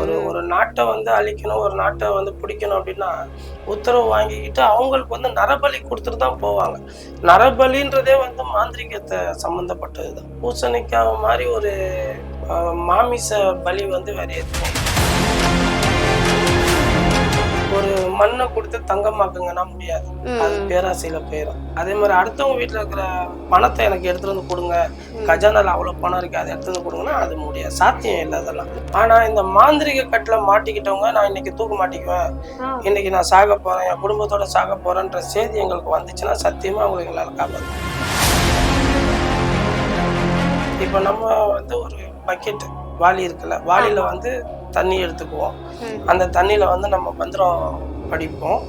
ஒரு ஒரு நாட்டை வந்து அழிக்கணும் ஒரு நாட்டை வந்து பிடிக்கணும் அப்படின்னா உத்தரவு வாங்கிக்கிட்டு அவங்களுக்கு வந்து நரபலி கொடுத்துட்டு தான் போவாங்க. நரபலின்றதே வந்து மாந்திரிகத்தை சம்மந்தப்பட்டது தான் பூசணிக்காய் மாதிரி ஒரு மாமிச பலி வந்து வேற எதுவும் ஒரு மண்ணை கொடுத்து தங்கமாக்குங்கன்னா முடியாது. அது பேராசையில போயிடும் அதே மாதிரி அடுத்தவங்க வீட்டுல இருக்கிற பணத்தை எனக்கு எடுத்துட்டு வந்து கொடுங்க. கஜானால அவ்வளவு பணம் இருக்கு அதை எடுத்துட்டு வந்து கொடுங்கன்னா அது முடியாது. சாத்தியம் இல்லை அதெல்லாம். ஆனா இந்த மாந்திரிக கட்டுல மாட்டிக்கிட்டவங்க நான் இன்னைக்கு தூக்க மாட்டிக்குவேன். இன்னைக்கு நான் சாக போறேன் என் குடும்பத்தோட சாக போறேன்ற செய்தி எங்களுக்கு வந்துச்சுன்னா சத்தியமா அவங்களை எங்களால காப்பாற்ற இப்போ நம்ம வந்து ஒரு பக்கெட் வாளி இருக்குல்ல வாளியில வந்து தண்ணி எடுத்துக்குவோம். அந்த தண்ணியில வந்து நம்ம மந்திரம் படிப்போம்.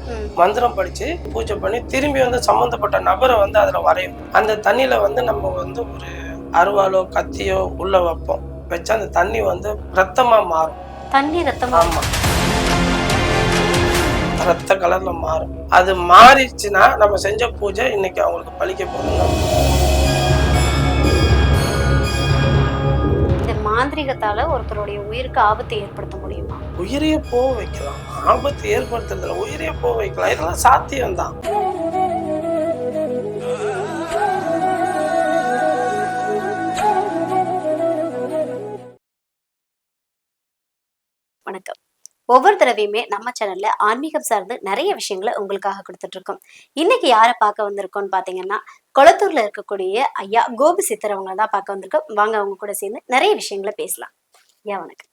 மந்திரம் படிச்சு பூஜை பண்ணி திரும்பி வந்து சம்மந்தப்பட்ட நபரை வந்து அதுல வரையும். அந்த தண்ணியில வந்து நம்ம வந்து ஒரு அருவாளோ கத்தியோ உள்ள வைப்போம். வச்சா அந்த தண்ணி வந்து ரத்தமா மாறும். தண்ணி ரத்தமா? ஆமா. ரத்த கலர்ல மாறும். அது மாறிடுச்சுன்னா நம்ம செஞ்ச பூஜை இன்னைக்கு அவங்களுக்கு பழிக்க போகுதுங்க மாந்திரிகத்தால ஒருத்தருடைய உயிருக்கு ஆபத்தை ஏற்படுத்த முடியுமா? உயிரையே போக வைக்கலாம். ஆபத்து ஏற்படுத்துறதுல உயிரையே போக வைக்கலாம். இதெல்லாம் சாத்தியம் தான் வணக்கம். ஒவ்வொரு தடவையுமே நம்ம சேனல்ல ஆன்மீகம் சார்ந்து நிறைய விஷயங்களை உங்களுக்காக கொடுத்துட்டு இருக்கோம் இன்னைக்கு யாரை பார்க்க வந்திருக்கோம்னு பாத்தீங்கன்னா கொளத்தூர்ல இருக்கக்கூடிய ஐயா கோபி சித்தர் அவங்க தான் பார்க்க வந்திருக்கோம். வாங்க அவங்க கூட சேர்ந்து நிறைய விஷயங்களை பேசலாம். ஐயா வணக்கம்.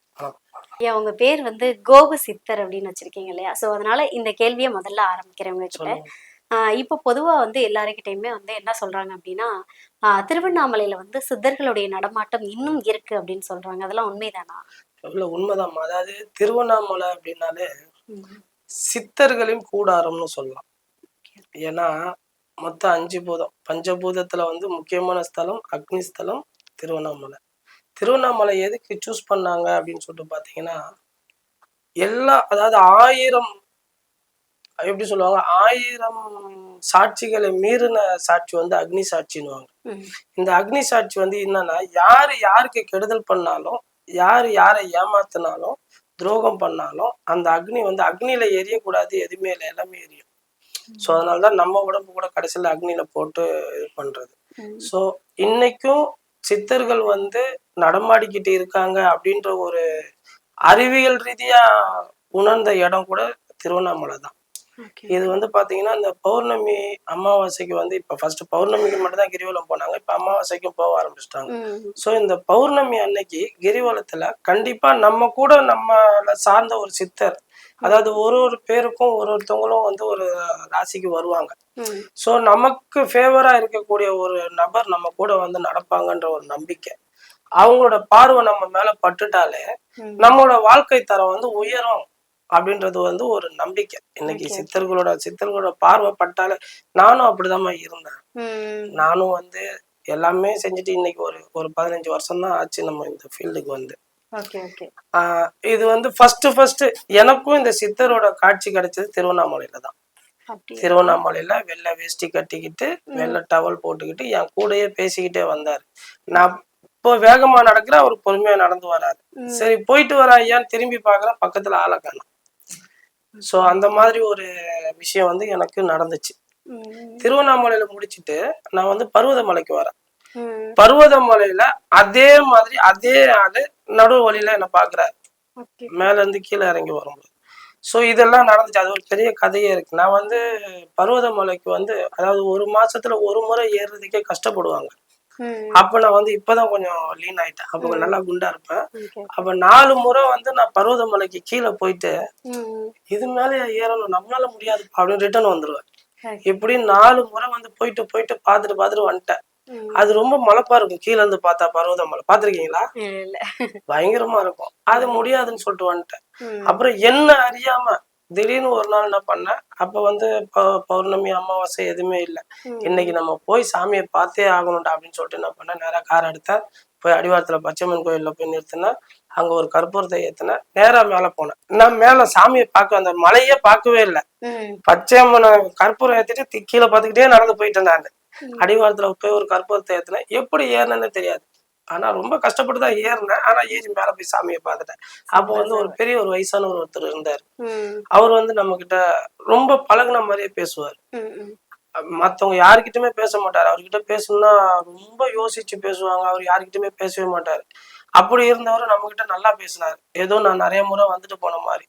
ஐயா உங்க பேர் வந்து கோபு சித்தர் அப்படின்னு வச்சிருக்கீங்க இல்லையா? சோ அதனால இந்த கேள்வியை முதல்ல ஆரம்பிக்கிறவங்க கிட்ட. இப்போ பொதுவா வந்து எல்லாருக்கிட்டையுமே வந்து என்ன சொல்றாங்க அப்படின்னா ஆஹ் திருவண்ணாமலையில வந்து சித்தர்களுடைய நடமாட்டம் இன்னும் இருக்கு அப்படின்னு சொல்றாங்க. அதெல்லாம் உண்மைதானா? இல்ல உண்மைதான். அதாவது திருவண்ணாமலை அப்படின்னாலே சித்தர்களின் கூடாரம்னு சொல்லலாம். ஏன்னா மொத்தம் அஞ்சு பூதம். பஞ்சபூதத்துல வந்து முக்கியமான ஸ்தலம் அக்னி ஸ்தலம் திருவண்ணாமலை. திருவண்ணாமலை எதுக்கு சூஸ் பண்ணாங்க அப்படின்னு சொல்லிட்டு பாத்தீங்கன்னா எல்லா அதாவது ஆயிரம் எப்படி சொல்லுவாங்க ஆயிரம் சாட்சிகளை மீறின சாட்சி வந்து அக்னி சாட்சின்னுவாங்க. இந்த அக்னி சாட்சி வந்து என்னன்னா யாரு யாருக்கு கெடுதல் பண்ணாலும் யாரு யாரை ஏமாத்தினாலும் துரோகம் பண்ணாலும் அந்த அக்னி வந்து அக்னியில எரியக்கூடாது எதுவுமே இல்லை எல்லாமே எரியும் ஸோ அதனாலதான் நம்ம உடம்பு கூட கடைசியில அக்னியில போட்டு இது பண்றது. ஸோ இன்னைக்கும் சித்தர்கள் வந்து நடமாடிக்கிட்டு இருக்காங்க அப்படின்ற ஒரு அறிவியல் ரீதியா உணர்ந்த இடம் கூட திருவண்ணாமலை தான். இது வந்து பாத்தீங்கன்னா இந்த பௌர்ணமி அமாவாசைக்கு வந்து இப்ப ஃபர்ஸ்ட் பௌர்ணமிக்கு மட்டும் தான் கிரிவலம் போனாங்க இப்ப அமாவாசைக்கும் போக ஆரம்பிச்சிட்டாங்க. ஸோ இந்த பௌர்ணமி அன்னைக்கு கிரிவலத்துல கண்டிப்பா நம்ம கூட நம்மள சார்ந்த ஒரு சித்தர் அதாவது ஒரு ஒரு பேருக்கும் ஒரு ஒருத்தவங்களும் வந்து ஒரு ராசிக்கு வருவாங்க. ஸோ நமக்கு ஃபேவரா இருக்கக்கூடிய ஒரு நபர் நம்ம கூட வந்து நடப்பாங்கன்ற ஒரு நம்பிக்கை அவங்களோட பார்வை நம்ம மேல பட்டுட்டாலே. நம்மளோட வாழ்க்கை தரம் வந்து உயரும் அப்படின்றது வந்து ஒரு நம்பிக்கை. இன்னைக்கு. சித்தர்களோட சித்தர்களோட பார்வை பட்டாலே நானும் அப்படிதாம்மா இருந்தேன். நானும் வந்து எல்லாமே செஞ்சுட்டு இன்னைக்கு ஒரு ஒரு பதினஞ்சு வருஷம் தான் ஆச்சு நம்ம இந்த ஃபீல்டுக்கு வந்து. இது வந்து ஃபர்ஸ்ட் ஃபர்ஸ்ட் எனக்கும் இந்த சித்தரோட காட்சி கிடைச்சது திருவண்ணாமலையில தான்? திருவண்ணாமலையில வெள்ளை வேஷ்டி கட்டிக்கிட்டு வெள்ளை டவல் போட்டுக்கிட்டு என் கூடயே பேசிக்கிட்டே வந்தாரு. நான் இப்போ வேகமா நடக்கிறேன் அவர் பொறுமையா நடந்து வராரு. சரி போயிட்டு வரா ஐயான்னு திரும்பி பார்க்கறேன் பக்கத்துல ஆளை காணோம். சோ அந்த மாதிரி ஒரு விஷயம் வந்து எனக்கு நடந்துச்சு. திருவண்ணாமலையில முடிச்சிட்டு நான் வந்து பர்வதமலைக்கு வரேன். பர்வதமலையில அதே மாதிரி அதே ஆளு நடு வழியில என்ன பாக்குறாரு. மேல இருந்து கீழே இறங்கி வரும்போது ஸோ இதெல்லாம் நடந்துச்சு அது ஒரு பெரிய கதையே இருக்கு நான் வந்து பர்வதமலைக்கு வந்து அதாவது ஒரு மாசத்துல ஒரு முறை ஏறுறதுக்கே கஷ்டப்படுவாங்க. அப்ப நான் வந்து இப்பதான் கொஞ்சம் லீன் ஆயிட்டேன் அப்ப நல்லா குண்டா இருப்பேன். அப்ப நாலு முறை வந்து நான் பர்வதமலைக்கு கீழே போயிட்டு. இது மேல ஏறணும் நம்மளால முடியாது அப்படின்னு ரிட்டர்ன் வந்துருவேன். இப்படி நாலு முறை வந்து போயிட்டு போயிட்டு பார்த்துட்டு பார்த்துட்டு வந்துட்டேன். அது ரொம்ப மலைப்பா இருக்கும் கீழே இருந்து பார்த்தா பர்வதமலை பார்த்திருக்கீங்களா இல்ல, இல்ல. பயங்கரமா இருக்கும் அது முடியாதுன்னு சொல்லிட்டு வந்துட்டேன். அப்புறம் என்ன அறியாம திடீர்னு ஒரு நாள் என்ன பண்ணேன். அப்ப வந்து பௌர்ணமி அமாவாசை எதுவுமே இல்லை. இன்னைக்கு நம்ம போய் சாமியை பார்த்தே ஆகணும்டா அப்படின்னு சொல்லிட்டு என்ன பண்ணேன். நேரா கார் எடுத்தேன். போய் அடிவாரத்துல பச்சைமன் கோயில்ல போய் நிறுத்தினேன். அங்க ஒரு கற்பூரத்தை ஏத்தினேன். நேரா மேல போனேன். நான் மேல சாமியை பார்க்க அந்த மலையே பார்க்கவே இல்லை. பச்சையம்மனை கற்பூரம் ஏத்திட்டு தி- கீழே பார்த்துக்கிட்டே நடந்து போயிட்டேன் நான். அடிவாரத்துல போய் ஒரு கற்பூரத்தை ஏத்தினேன். எப்படி ஏறினேன்னு தெரியாது. ஆனா ரொம்ப கஷ்டப்பட்டு தான் ஏறினேன். ஆனா ஏறி மேல போய் சாமியை பார்த்துட்டேன். அப்போ வந்து ஒரு பெரிய ஒரு வயசானவர் ஒருத்தர் இருந்தார். அவர் வந்து நம்ம கிட்ட ரொம்ப பழகுன மாதிரியே பேசுவார். ம், ம். மத்தவங்க யாருக்கிட்டயுமே பேச மாட்டாரு. அவர்கிட்ட பேசணும்னா ரொம்ப யோசிச்சு பேசுவாங்க. அவர் யாருக்கிட்டயுமே பேசவே மாட்டாரு. அப்படி இருந்தவர் நம்ம கிட்ட நல்லா பேசினாரு. ஏதோ நான் நிறைய முறை வந்துட்டு போன மாதிரி.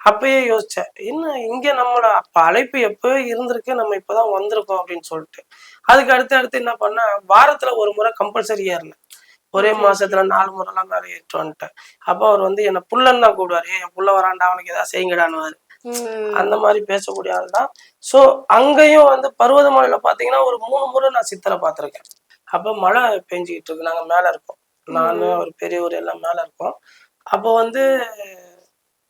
அப்பயே யோசிச்சேன் என்ன இங்க நம்மளோட அப்ப அழைப்பு எப்பவே இருந்திருக்கு நம்ம இப்பதான் வந்திருக்கோம் அப்படின்னு சொல்லிட்டு. அதுக்கு அடுத்து அடுத்து என்ன பண்ணேன் வாரத்துல ஒரு முறை கம்பல்சரி ஏறினேன். ஒரே மாசத்துல நாலு முறைலாம் மேலே ஏறிட்டு வந்துட்டேன். அப்போ அவர் வந்து என்ன புள்ளன்னு தான் கூப்பிடுவாரு. "ஏய், என் புள்ள வரான்டா அவனுக்கு ஏதாவது செய்யுங்கடான்னு அந்த மாதிரி பேசக்கூடிய ஆள் தான். ஸோ அங்கேயும் வந்து பருவதமலையில பாத்தீங்கன்னா ஒரு மூணு முறை நான் சித்தரை பார்த்துருக்கேன் அப்போ மழை பெஞ்சிக்கிட்டு இருக்கு. நாங்க மேல இருக்கோம். நான் ஒரு பெரியவர் எல்லாம் மேல இருக்கோம். அப்போ வந்து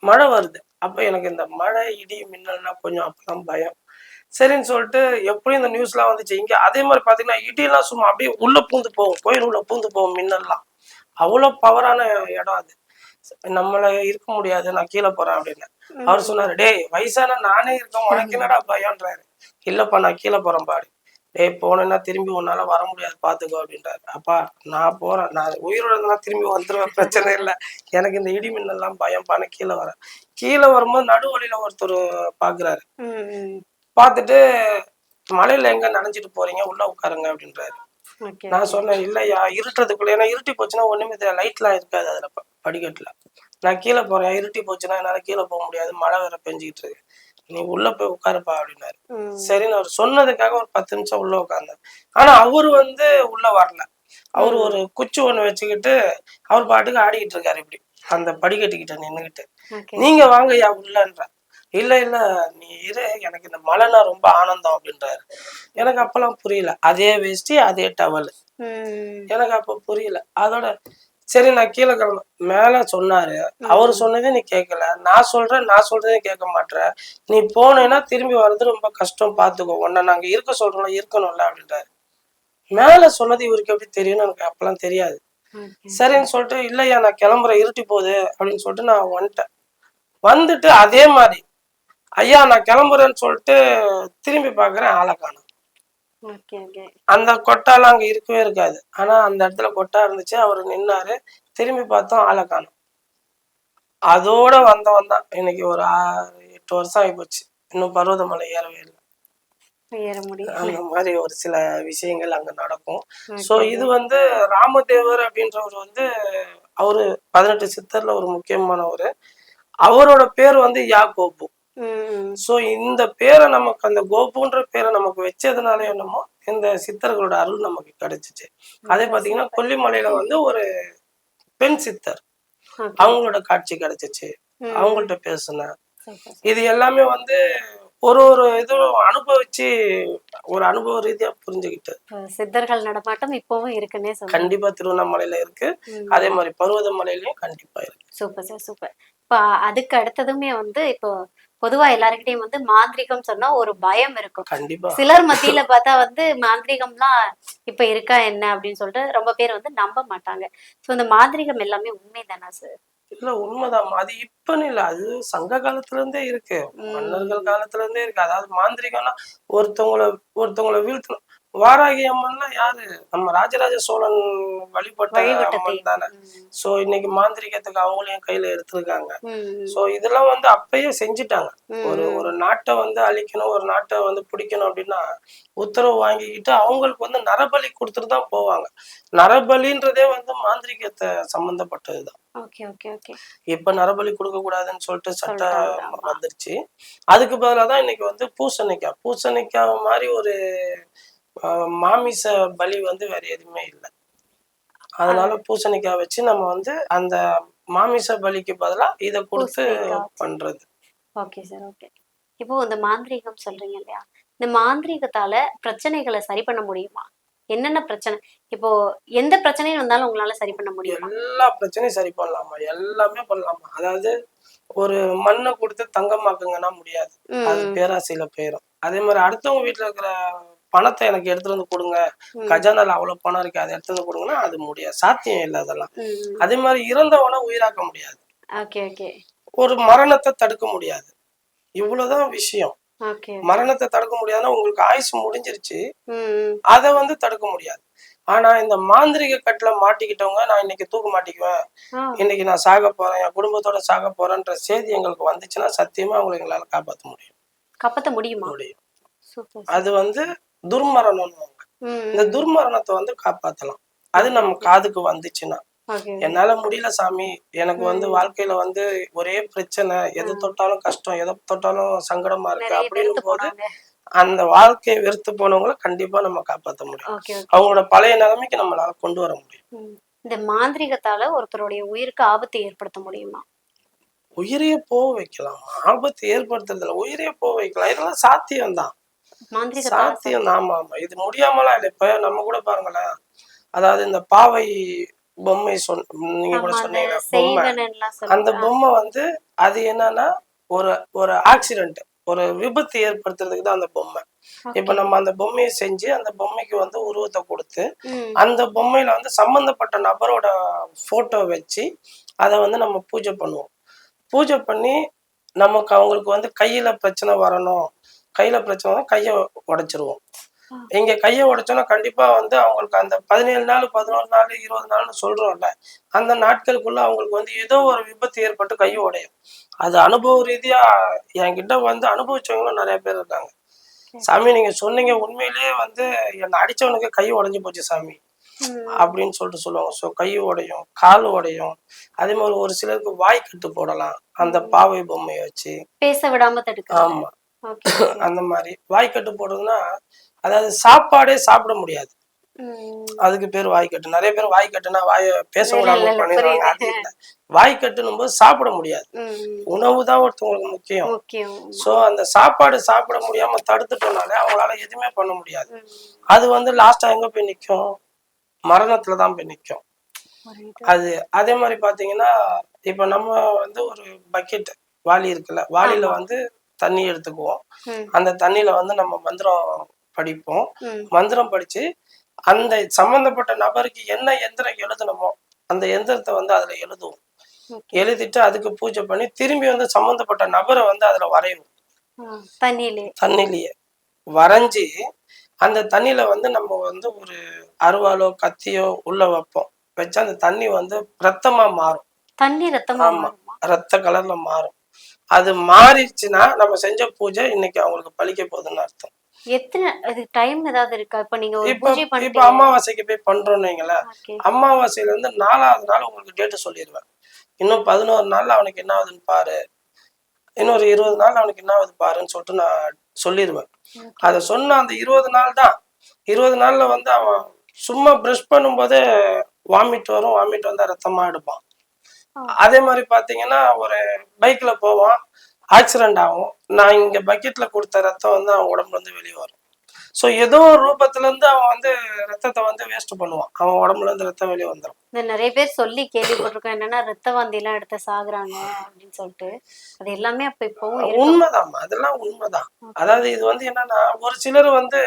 மழை வருது. அப்போ எனக்கு இந்த மழை இடி மின்னல்னா கொஞ்சம் அப்பதான் பயம். சரின்னு சொல்லிட்டு எப்படியும் இந்த நியூஸ்லாம் வந்துச்சு. இங்க அதே மாதிரி பாத்தீங்கன்னா இடியெல்லாம் சும்மா அப்படியே உள்ள பூந்து போகும். கோயில் உள்ள பூந்து போகும் மின்னல்லாம். அவ்வளோ பவரான இடம் அது. நம்மள இருக்க முடியாது நான் கீழே போறேன் அப்படின்னு. அவர் சொன்னாரு டேய் வயசான நானே இருக்கேன். உனக்கு என்னடா பயம்ன்றாரு. இல்லப்பா நான் கீழே போறேன் பாடு. டேய் போனேன்னா திரும்பி உன்னால வர முடியாது பாத்துக்கோ அப்படின்றாரு. அப்பா நான் போறேன். நான் உயிரோட இருந்தா திரும்பி வந்துருவேன். பிரச்சனை இல்லை. எனக்கு இந்த இடி மின்னல்லாம் பயம்பான்னு கீழே வரேன் கீழே வரும்போது நடுவழியில ஒருத்தர் பாக்குறாரு. பார்த்துட்டு மலையில எங்க நனைஞ்சிட்டு போறீங்க? உள்ள உட்காருங்க அப்படின்றாரு. நான் சொன்னேன் இல்லையா இருட்டுறதுக்குள்ள ஏன்னா இருட்டி போச்சுன்னா ஒண்ணுமே தெரியாது. லைட்லாம் இருக்காது அதுல படிக்கட்டுல. நான் கீழே போறேன் இருட்டி போச்சுன்னா என்னால கீழே போக முடியாது. மழை வேற பெஞ்சிக்கிட்டு இருக்கு. நீ உள்ள போய் உட்காருப்பா அப்படின்னாரு. சரின்னு அவர் சொன்னதுக்காக ஒரு பத்து நிமிஷம் உள்ள உட்கார்ந்தேன் ஆனா அவரு வந்து உள்ள வரல. அவர் ஒரு குச்சி ஒண்ணு வச்சுக்கிட்டு அவர் பாட்டுக்கு ஆடிக்கிட்டு இருக்காரு இப்படி. அந்த படிக்கட்டுக்கிட்ட நின்னுகிட்டு ஓகே. நீங்க வாங்கய்யா உள்ளன்ற இல்ல இல்ல நீ இரு. எனக்கு இந்த மழைனா ரொம்ப ஆனந்தம் அப்படின்றாரு. எனக்கு அப்பெல்லாம் புரியல. அதே வேஷ்டி அதே டவல் எனக்கு அப்ப புரியல. அதோட சரி நான் கீழே கிளம்ப மேல சொன்னாரு. அவர் சொன்னதே நீ கேட்கல நான் சொல்றேன் நான் சொல்றதே கேட்க மாட்ற. நீ போனேன்னா திரும்பி வர்றது ரொம்ப கஷ்டம் பாத்துக்கோ. உன்னை நாங்க இருக்க சொல்றோம்ல இருக்கணும்ல அப்படின்றாரு. மேல சொன்னது இவருக்கு எப்படி தெரியும்னு எனக்கு அப்பெல்லாம் தெரியாது. சரின்னு சொல்லிட்டு இல்லையா நான் கிளம்புறேன் இருட்டி போகுது அப்படின்னு சொல்லிட்டு நான் வந்துட்டேன். வந்துட்டு அதே மாதிரி ஐயா நான் கிளம்புறேன்னு சொல்லிட்டு திரும்பி பார்க்கறேன் ஆளை காணோம். அந்த கொட்டாலாம் அங்க இருக்கவே இருக்காது. ஆனா அந்த இடத்துல கொட்டா இருந்துச்சு. அவர் நின்னாரு. திரும்பி பார்த்தோம் ஆளை காணோம். அதோட வந்தவன் தான். இன்னைக்கு ஒரு ஆறு எட்டு வருஷம் ஆகிப்போச்சு. இன்னும் பர்வதமலை ஏறவே இல்லை. அந்த மாதிரி ஒரு சில விஷயங்கள் அங்க நடக்கும். சோ இது வந்து ராமதேவர் அப்படின்றவர் வந்து அவரு பதினெட்டு சித்தர்ல ஒரு முக்கியமானவர். அவரோட பேர் வந்து யா சோ இந்த பேரை நமக்கு அந்த கோபுன்ற பேரை நமக்கு வச்சதுனால என்னமோ இந்த சித்தர்களோட அருள் நமக்கு கிடைச்சிச்சு. அதே பாத்தீங்கன்னா கொல்லிமலையில வந்து ஒரு பெண் சித்தர். அவங்களோட காட்சி கிடைச்சிச்சு. அவங்கள்ட்ட பேசினேன். இது எல்லாமே வந்து ஒரு ஒரு இதுவும் அனுபவிச்சு ஒரு அனுபவ ரீதியா புரிஞ்சுக்கிட்டு. சித்தர்கள் நடமாட்டம் இப்பவும் இருக்குன்னே கண்டிப்பா திருவண்ணாமலையில இருக்கு. அதே மாதிரி பருவதமலையிலயும் கண்டிப்பா இருக்கு. Super sir super. இப்போ அதுக்கு அடுத்ததுமே வந்து இப்போ பொதுவா எல்லாருக்கிட்டையும் வந்து மாந்திரிகம் சொன்னா ஒரு பயம் இருக்கும். சிலர் மத்தியில பார்த்தா வந்து மாந்திரிகம்லாம் இப்ப இருக்கா என்ன அப்படின்னு சொல்லிட்டு ரொம்ப பேர் வந்து நம்ப மாட்டாங்க. சோ இந்த மாந்திரிகம் எல்லாமே உண்மைதானா சார் இல்ல உண்மைதான். அது இப்பன்னு இல்ல. அது சங்க காலத்துல இருந்தே இருக்கு மன்னர்கள் காலத்துல இருந்தே இருக்கு. அதாவது மாந்திரிகம்னா ஒருத்தவங்கள ஒருத்தவங்கள வீழ்த்தணும். வாராகி அம்மன்லாம் யாரு? நம்ம ராஜராஜ சோழன் வழிபட்ட. தானே. சோ இன்னைக்கு மாந்திரிகத்துக்கு அவங்களையும் கையில எடுத்திருக்காங்க. சோ இதெல்லாம் வந்து அப்பயே செஞ்சுட்டாங்க. ஒரு ஒரு நாட்டை வந்து அழிக்கணும் ஒரு நாட்டை வந்து பிடிக்கணும் அப்படின்னா உத்தரவு வாங்கிக்கிட்டு அவங்களுக்கு வந்து நரபலி கொடுத்துட்டு தான் போவாங்க. நரபலின்றதே வந்து மாந்திரிகத்தை சம்பந்தப்பட்டதுதான். இப்ப நரபலி கொடுக்க கூடாதுன்னு சொல்லிட்டு சட்டம். வந்துருச்சு. அதுக்கு பதிலாக தான் இன்னைக்கு வந்து பூசணிக்காய். பூசணிக்காய் மாதிரி ஒரு மாமிச பலி வந்து வேற எதுவுமே இல்லை. அதனால பூசணிக்காய் வச்சு நம்ம வந்து அந்த மாமிச பலிக்கு பதிலா இதை கொடுத்து. பண்றது. Okay sir okay. இப்போ இந்த மாந்திரீகம் சொல்றீங்க இல்லையா? இந்த மாந்திரீகத்தால பிரச்சனைகளை சரி பண்ண முடியுமா? என்னென்ன பிரச்சனை? இப்போ எந்த பிரச்சனையும் வந்தாலும் உங்களால சரி பண்ண முடியுமா? எல்லா பிரச்சனையும் சரி பண்ணலாமா? எல்லாமே பண்ணலாமா? அதாவது ஒரு மண்ணை கொடுத்து தங்கமாக்குங்கன்னா முடியாது. அது பேராசையில போயிடும் அதே மாதிரி அடுத்தவங்க வீட்டுல இருக்கிற பணத்தை எனக்கு எடுத்துட்டு வந்து கொடுங்க. கஜானால அவ்வளவு பணம் இருக்கு அதை எடுத்துட்டு வந்து கொடுங்கன்னா அது முடியாது. சாத்தியம் இல்லை அதெல்லாம். அதே மாதிரி இறந்தவனை உயிராக்க முடியாது. ஒரு மரணத்தை தடுக்க முடியாது. இவ்வளவுதான் விஷயம். மரணத்தை தடுக்க முடியாதுன்னா உங்களுக்கு ஆயுசு முடிஞ்சிருச்சு. அதை வந்து தடுக்க முடியாது. ஆனா இந்த மாந்திரிக கட்டுல மாட்டிக்கிட்டவங்க நான் இன்னைக்கு தூக்க மாட்டிக்குவேன். இன்னைக்கு நான் சாக போறேன் என் குடும்பத்தோட சாக போறேன்ற செய்தி எங்களுக்கு வந்துச்சுன்னா சத்தியமா அவங்களை எங்களால காப்பாற்ற முடியும். காப்பாத்த முடியுமா? முடியும். அது வந்து துர்மரணம்னு ம் இந்த துர்மரணத்தை வந்து காப்பாத்தலாம். அது நம்ம காதுக்கு வந்துச்சுன்னா. என்னால முடியல சாமி. எனக்கு வந்து வாழ்க்கையில வந்து ஒரே பிரச்சனை. எது தொட்டாலும் கஷ்டம். எதை தொட்டாலும் சங்கடமா இருக்கு பேருக்கு போது அந்த வாழ்க்கையை வெறுத்து போனவங்கள கண்டிப்பா நம்ம காப்பாற்ற முடியும். அவங்களோட பழைய நிலைமைக்கு நம்மளால கொண்டு வர முடியும். இந்த மாந்திரிகத்தால ஒருத்தருடைய உயிருக்கு ஆபத்தை ஏற்படுத்த முடியுமா? உயிரையே போக வைக்கலாம். ஆபத்து ஏற்படுத்துறதுல உயிரையே போக வைக்கலாம். இதெல்லாம் சாத்தியம் தான் சாத்தியம். ஆமா ஆமா. இது முடியாமலாம் இல்லை? இப்ப நம்ம கூட பாருங்களேன். அதாவது இந்த பாவை பொம்மை சொன்ன நீங்க கூட சொன்னீங்க பொம்மை. அந்த பொம்மை வந்து அது என்னன்னா ஒரு ஒரு ஆக்சிடென்ட். ஒரு விபத்து ஏற்படுத்துறதுக்கு தான் அந்த பொம்மை. இப்ப நம்ம அந்த பொம்மையை செஞ்சு அந்த பொம்மைக்கு வந்து உருவத்தை கொடுத்து அந்த பொம்மையில வந்து சம்பந்தப்பட்ட நபரோட போட்டோ வச்சு அதை வந்து நம்ம பூஜை பண்ணுவோம். பூஜை பண்ணி நமக்கு அவங்களுக்கு வந்து கையில பிரச்சனை வரணும். கையில பிரச்சனை கையை உடைச்சிருவோம். இங்க கையை உடைச்சோன்னா கண்டிப்பா வந்து அவங்களுக்கு அந்த பதினேழு நாள் பதினோரு நாள் இருபது நாள்னு சொல்றோம்ல அந்த நாட்களுக்குள்ள அவங்களுக்கு வந்து ஏதோ ஒரு விபத்து ஏற்பட்டு கையை உடையும். அது அனுபவ ரீதியா என்கிட்ட வந்து அனுபவிச்சவங்களும் நிறைய பேர் இருக்காங்க. சாமி நீங்க சொன்னீங்க உண்மையிலேயே வந்து என்னை அடிச்சவனுக்கு கை உடைஞ்சு போச்சு சாமி அப்படின்னு சொல்லிட்டு சொல்லுவாங்க. ஸோ கை உடையும் கால் உடையும். அதே மாதிரி ஒரு சிலருக்கு வாய் கட்டு போடலாம். அந்த பாவை பொம்மையை வச்சு. பேச விடாம தடுக்க ஆமா. அந்த மாதிரி. வாய் கட்டு போடுறதுன்னா அதாவது சாப்பாடே சாப்பிட முடியாது. அதுக்கு பேர் வாய்க்கட்டு. நிறைய பேர் வாய்க்கட்டுனா வாய பேச விடாம பண்ணிடுவாங்க. வாய்க்கட்டுன்னும் போது சாப்பிட முடியாது. உணவு தான் ஒருத்தவங்களுக்கு முக்கியம். ஸோ அந்த சாப்பாடு சாப்பிட முடியாம தடுத்துட்டோம்னாலே அவங்களால எதுவுமே பண்ண முடியாது. அது வந்து லாஸ்டா எங்க போய் நிற்கும் மரணத்துல தான் போய் புரியுது. அது அதே மாதிரி பாத்தீங்கன்னா இப்ப நம்ம வந்து ஒரு பக்கெட் வாளி இருக்குல்ல வாளியில வந்து தண்ணி எடுத்துக்குவோம். அந்த தண்ணியில வந்து நம்ம மந்திரம் படிப்போம். மந்திரம் படிச்சு அந்த சம்பந்தப்பட்ட நபருக்கு என்ன எந்திரம் எழுதணுமோ அந்த எந்திரத்தை வந்து அதுல எழுதுவோம். எழுதிட்டு அதுக்கு பூஜை பண்ணி திரும்பி வந்து சம்பந்தப்பட்ட நபரை வந்து அதுல வரைவோம். தண்ணிலேயே வரைஞ்சி அந்த தண்ணியில வந்து நம்ம வந்து ஒரு அருவாளோ கத்தியோ உள்ள வைப்போம். வச்சா அந்த தண்ணி வந்து ரத்தமா மாறும். தண்ணி ரத்தமா ஆமா. ரத்த கலர்ல மாறும். அது மாறிடுச்சுன்னா நம்ம செஞ்ச பூஜை இன்னைக்கு அவங்களுக்கு பழிக்க போகுதுன்னு அர்த்தம். எத்தனை இது டைம் ஏதாவது இருக்கா? இப்ப நீங்க இப்ப இப்ப அமாவாசைக்கு போய் பண்றோம்னு ஓகே. அமாவாசையில இருந்து நாலாவது நாள் உங்களுக்கு டேட்டு சொல்லிடுவேன். இன்னும் பதினோரு நாள்ல அவனுக்கு என்ன ஆகுதுன்னு பாரு. இன்னொரு இருபது நாள் அவனுக்கு என்ன ஆகுது பாருன்னு சொல்லிட்டு நான் சொல்லிடுவேன். அதை சொன்ன அந்த இருபது நாள் தான். இருபது நாள்ல வந்து அவன் சும்மா ப்ரஷ் பண்ணும்போதே வாமிட் வரும் வாமிட் வந்தா ரத்தமா எடுப்பான். அதே மாதிரி பாத்தீங்கன்னா ஒரு பைக்ல போவான் ஆக்சிடென்ட் ஆகும். நான் இங்க பக்கெட்ல கொடுத்த ரத்தம் வந்து அவன் உடம்புல இருந்து வெளியே வரும். ஸோ ஏதோ ஒரு ரூபத்துல இருந்து அவன் வந்து ரத்தத்தை வந்து வேஸ்ட் பண்ணுவான். அவன் உடம்புல இருந்து ரத்தம் வெளியே வந்துடும் நிறைய பேர் சொல்லி கேள்விப்பட்டிருக்கோம். என்னன்னா ரத்த வாந்தி எல்லாம் எடுத்து சாகுறாங்க அப்படின்னு சொல்லிட்டு. அது எல்லாமே அப்ப இருக்கு. உண்மைதாம்மா. அதெல்லாம் உண்மைதான். அதாவது இது வந்து என்னன்னா ஒரு சிலர் வந்து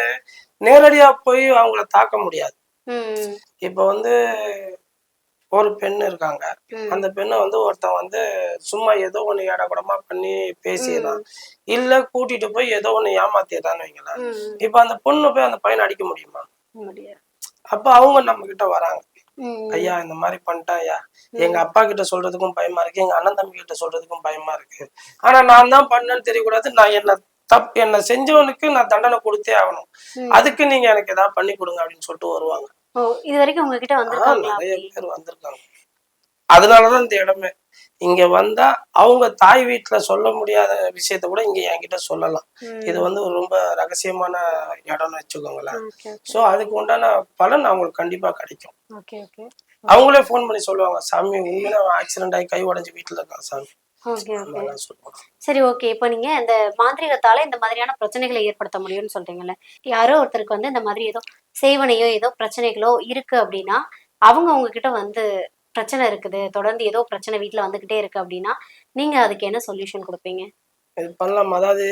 நேரடியா போய் அவங்கள தாக்க முடியாது. இப்ப வந்து ஒரு பெண் இருக்காங்க. அந்த பெண்ணை வந்து ஒருத்தன் வந்து சும்மா ஏதோ ஒண்ணு ஏடகுடமா பண்ணி பேசிடுறான் இல்ல கூட்டிட்டு போய் ஏதோ ஒண்ணு ஏமாத்திடுறான்னு வைங்களேன். இப்ப அந்த பொண்ணு போய் அந்த பையனை அடிக்க முடியுமா? அப்ப அவங்க நம்ம கிட்ட வராங்க ஐயா இந்த மாதிரி பண்ணிட்டேன் ஐயா. எங்க அப்பா கிட்ட சொல்றதுக்கும் பயமா இருக்கு. எங்க அண்ணன் தம்பி கிட்ட சொல்றதுக்கும் பயமா இருக்கு. ஆனா நான் தான் பண்ணேன்னு தெரியக்கூடாது. நான் என்ன தப் என்ன செஞ்சவனுக்கு நான் தண்டனை கொடுத்தே ஆகணும். அதுக்கு நீங்க எனக்கு ஏதாவது பண்ணி கொடுங்க அப்படின்னு சொல்லிட்டு வருவாங்க. இது வரைக்கும் உங்ககிட்ட நிறைய? பேர் வந்திருக்காங்க. அதனாலதான் இந்த இடமே. இங்க வந்தா அவங்க தாய் வீட்டுல சொல்ல முடியாத விஷயத்த கூட இங்க என்கிட்ட சொல்லலாம். இது வந்து ரொம்ப ரகசியமான இடம்னு வச்சுக்கோங்களேன். சோ அதுக்கு உண்டான பலன் அவங்களுக்கு கண்டிப்பா கிடைக்கும். அவங்களே ஃபோன் பண்ணி சொல்லுவாங்க சாமி உண்மையில ஆக்சிடென்ட் ஆகி கை உடைஞ்சு வீட்டுல இருக்கான் சாமி. ஓகே சரி ஓகே. இப்போ நீங்க இந்த மாந்திரிகத்தால இந்த மாதிரியான பிரச்சனைகளை ஏற்படுத்த முடியும்னு சொல்றீங்கல்ல யாரோ ஒருத்தருக்கு வந்து இந்த மாதிரி ஏதோ செய்வனையோ ஏதோ பிரச்சனைகளோ இருக்கு அப்படின்னா அவங்க உங்ககிட்ட வந்து பிரச்சனை இருக்குது தொடர்ந்து ஏதோ பிரச்சனை வீட்ல வந்துகிட்டே இருக்கு அப்படின்னா நீங்க அதுக்கு என்ன சொல்யூஷன் கொடுப்பீங்க? இது பண்ணலாம்? அதாவது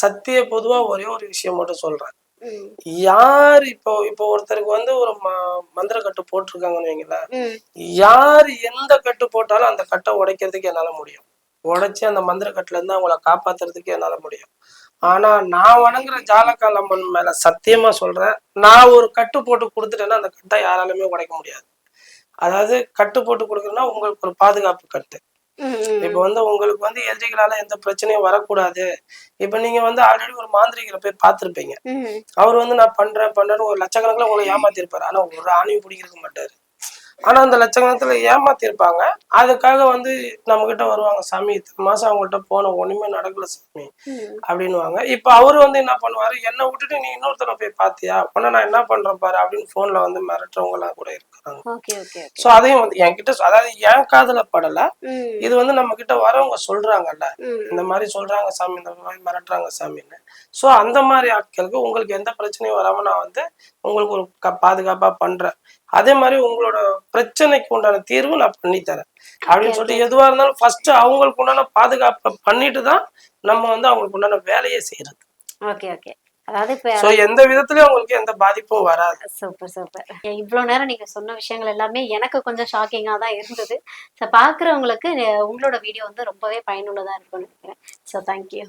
சத்திய பொதுவா ஒரே ஒரு விஷயம் மட்டும் சொல்றேன். யார் இப்போ இப்போ ஒருத்தருக்கு வந்து ஒரு மந்திர கட்டு போட்டிருக்காங்கன்னு வைங்களேன். யார் எந்த கட்டு போட்டாலும் அந்த கட்டை உடைக்கிறதுக்கு என்னால முடியும். உடைச்சு அந்த மந்திர கட்டுல இருந்து அவங்கள காப்பாத்துறதுக்கு என்னால முடியும். ஆனா நான் வணங்குற ஜாலக்காலம்மன் மேல சத்தியமா சொல்றேன் நான் ஒரு கட்டு போட்டு கொடுத்துட்டேன்னா அந்த கட்டை யாராலுமே உடைக்க முடியாது. அதாவது கட்டு போட்டு கொடுக்குறேன்னா உங்களுக்கு ஒரு பாதுகாப்பு கட்டு. இப்ப வந்து உங்களுக்கு வந்து எதிரிகளால எந்த பிரச்சனையும் வரக்கூடாது. இப்ப நீங்க வந்து ஆல்ரெடி ஒரு மாந்திரிகரை போய் பார்த்திருப்பீங்க. அவர் வந்து நான் பண்றேன் பண்றேன்னு ஒரு லட்சக்கணக்கில் உங்களை ஏமாத்திருப்பாரு. ஆனா ஒரு ஆணையும் பிடிக்கிறக்க மாட்டாரு. ஆனா அந்த லட்சக்கணக்கில் ஏமாத்திருப்பாங்க. அதுக்காக வந்து நம்ம கிட்ட வருவாங்க சாமி இத்தனை மாசம் அவங்கள்ட்ட போன ஒண்ணுமே நடக்கல சாமி. ம். அப்படின்னுவாங்க. இப்ப அவரு வந்து என்ன பண்ணுவாரு? என்னை விட்டுட்டு நீ இன்னொருத்தனை போய் பாத்தியா? உடனே நான் என்ன பண்றேன் பாரு அப்படின்னு போன்ல வந்து மிரட்டுறவங்க எல்லாம் கூட இருக்காங்க சோ அதையும் வந்து என்கிட்ட சொ- அதாவது என் காதுல படல. இது வந்து நம்ம கிட்ட வரவங்க சொல்றாங்கல்ல. இந்த மாதிரி சொல்றாங்க சாமி இந்த மாதிரி மிரட்டுறாங்க சாமின்னு. ஸோ அந்த மாதிரி ஆட்களுக்கு உங்களுக்கு எந்த பிரச்சனையும் வராம நான் வந்து உங்களுக்கு ஒரு பாதுகாப்பா பண்றேன். அதே மாதிரி உங்களோட பிரச்சனைக்கு உண்டான தீர்வு நான் பண்ணி தரேன் அப்படின்னு சொல்லிட்டு எதுவா இருந்தாலும் ஃபர்ஸ்ட் அவங்களுக்கு உண்டான பாதுகாப்பை பண்ணிட்டு தான் நம்ம வந்து அவங்களுக்கு உண்டான வேலையை செய்யறது. ஓகே ஓகே அதாவது எந்த விதத்துலயும் அவங்களுக்கு எந்த பாதிப்பும் வராது. சூப்பர் சூப்பர் இவ்வளவு நேரம் நீங்க சொன்ன விஷயங்கள் எல்லாமே எனக்கு கொஞ்சம் ஷாக்கிங்கா தான் இருந்தது. ஸோ பாக்குறவங்களுக்கு உங்களோட வீடியோ வந்து ரொம்பவே பயனுள்ளதா இருக்கும்னு நினைக்கிறேன். So thank you.